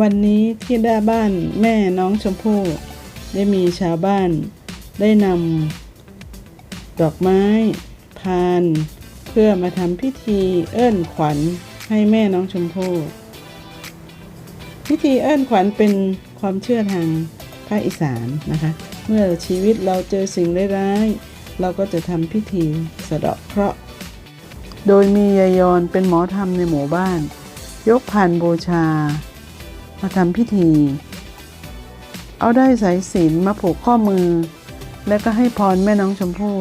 วันนี้ที่ด้าบ้านแม่น้องชมพู่ได้มีชาวบ้านได้นำดอกไม้พาน เพื่อมาทำพิธีเอิ้นขวัญให้แม่น้องชมพู่พิธีเอิ้นขวัญเป็นความเชื่อทาง ภาคอีสานนะคะ เมื่อชีวิตเราเจอสิ่งร้ายๆเราก็จะทำพิธีสะเดาะเคราะห์โดยมียายอนเป็นหมอธรรมในหมู่บ้าน ยกผ่านบูชา มาทำพิธี เอาได้สายสิญจนมาผูกข้อมือ แล้วก็ให้พรแม่น้องชมพู่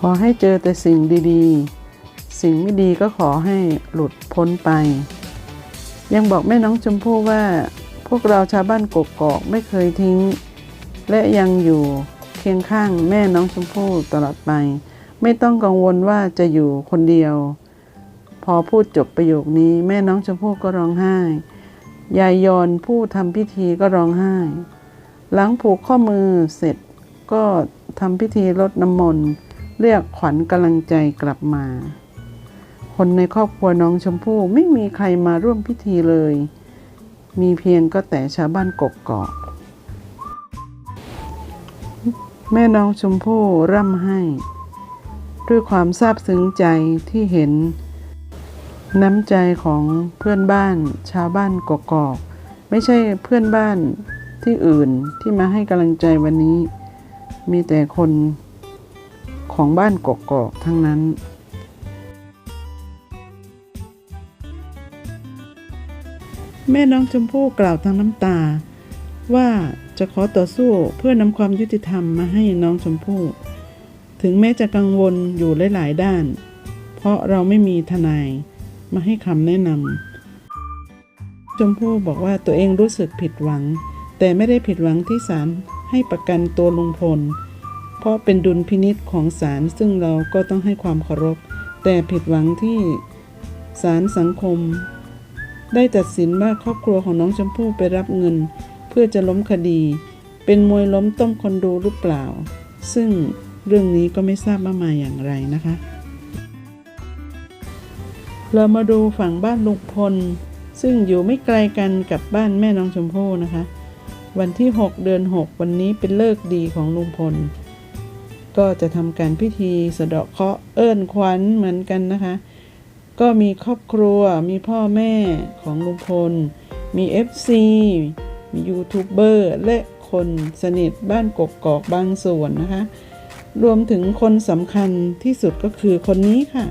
ขอให้เจอแต่สิ่งดีๆ สิ่งไม่ดีก็ขอให้หลุดพ้นไป ยังบอกแม่น้องชมพู่ว่า พวกเราชาวบ้านกกอกไม่เคยทิ้ง และยังอยู่เคียงข้างแม่น้องชมพู่ตลอดไป ไม่ต้องกังวลว่าจะอยู่คนเดียว พอพูดจบประโยคนี้แม่น้องชมพู่ก็ร้องไห้ ยายยอนผู้ทำพิธีก็ร้องไห้ หลังผูกข้อมือเสร็จก็ทำพิธีรดน้ำมนต์เรียกขวัญกำลังใจกลับมา คนในครอบครัวน้องชมพู่ไม่มีใครมาร่วมพิธีเลย มีเพียงก็แต่ชาวบ้านกกกอกแม่น้องชมพู่ร่ำให้ ด้วยความซาบซึ้งใจที่เห็น น้ำใจของเพื่อนบ้าน ชาวบ้านกกอก ไม่ใช่เพื่อนบ้านที่อื่นที่มาให้กำลังใจวันนี้ มีแต่คนของบ้านกกอกทั้งนั้น แม่น้องชมพู่กล่าวทั้งน้ำตา ว่าจะขอต่อสู้เพื่อนำความยุติธรรมมาให้น้องชมพู่ ถึงแม้จะกังวลอยู่หลาย ๆ ด้าน เพราะเราไม่มีทนายมาให้คำแนะนำชมพู่บอกว่าตัวเองรู้สึกผิดหวัง แต่ไม่ได้ผิดหวังที่ศาลให้ประกันตัวลุงพล เพราะเป็นดุลพินิษของศาลซึ่งเราก็ต้องให้ความเคารพ แต่ผิดหวังที่ศาลสังคม ได้ตัดสินว่าครอบครัวของน้องชมพู่ไปรับเงิน เพื่อจะล้มคดี เป็นมวยล้มต้มคนดูหรือเปล่า ซึ่งเรื่องนี้ก็ไม่ทราบว่ามาอย่างไรนะคะ เรามาดูฝั่งบ้านลุงพล ซึ่งอยู่ไม่ไกลกันกับบ้านแม่น้องชมพู่นะคะ วันที่ 6 เดือน 6 วันนี้เป็นเลิกดีของลุงพล ก็จะทำการพิธีสะเดาะเคราะห์เอิ้นขวัญเหมือนกันนะคะ ก็มีครอบครัวมีพ่อแม่ของลุงพล มี FC มียูทูบเบอร์และคนสนิทบ้านกกอกบางส่วนนะคะ รวมถึงคนสำคัญที่สุดก็คือคนนี้ค่ะ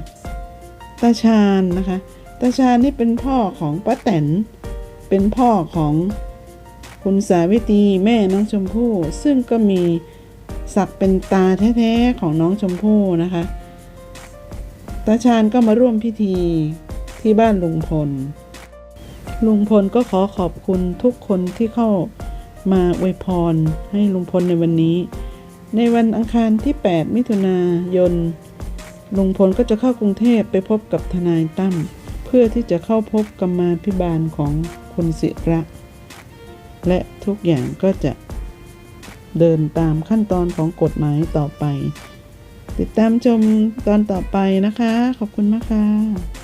ตาชาญนะคะ ตาชาญนี่เป็นพ่อของป้าแตน เป็นพ่อของคุณสาวิตรีแม่น้องชมพู่ ซึ่งก็มีศักดิ์เป็นตาแท้ๆของน้องชมพู่นะคะาชาญก็มาร่วมพิธีที่บ้านลุงพล ลุงพลก็ขอขอบคุณทุกคนที่เข้ามาอวยพรให้ลุงพลในวันนี้ ในวันอังคารที่ 8 มิถุนายน ลุงพลก็จะเข้ากรุงเทพไปพบกับทนายตั้มเพื่อที่จะเข้าพบกรรมาพิบาลของคุณศิระ และทุกอย่างก็จะเดินตามขั้นตอนของกฎหมายต่อไป ติดตามชมตอนต่อไปนะคะ ขอบคุณมากค่ะ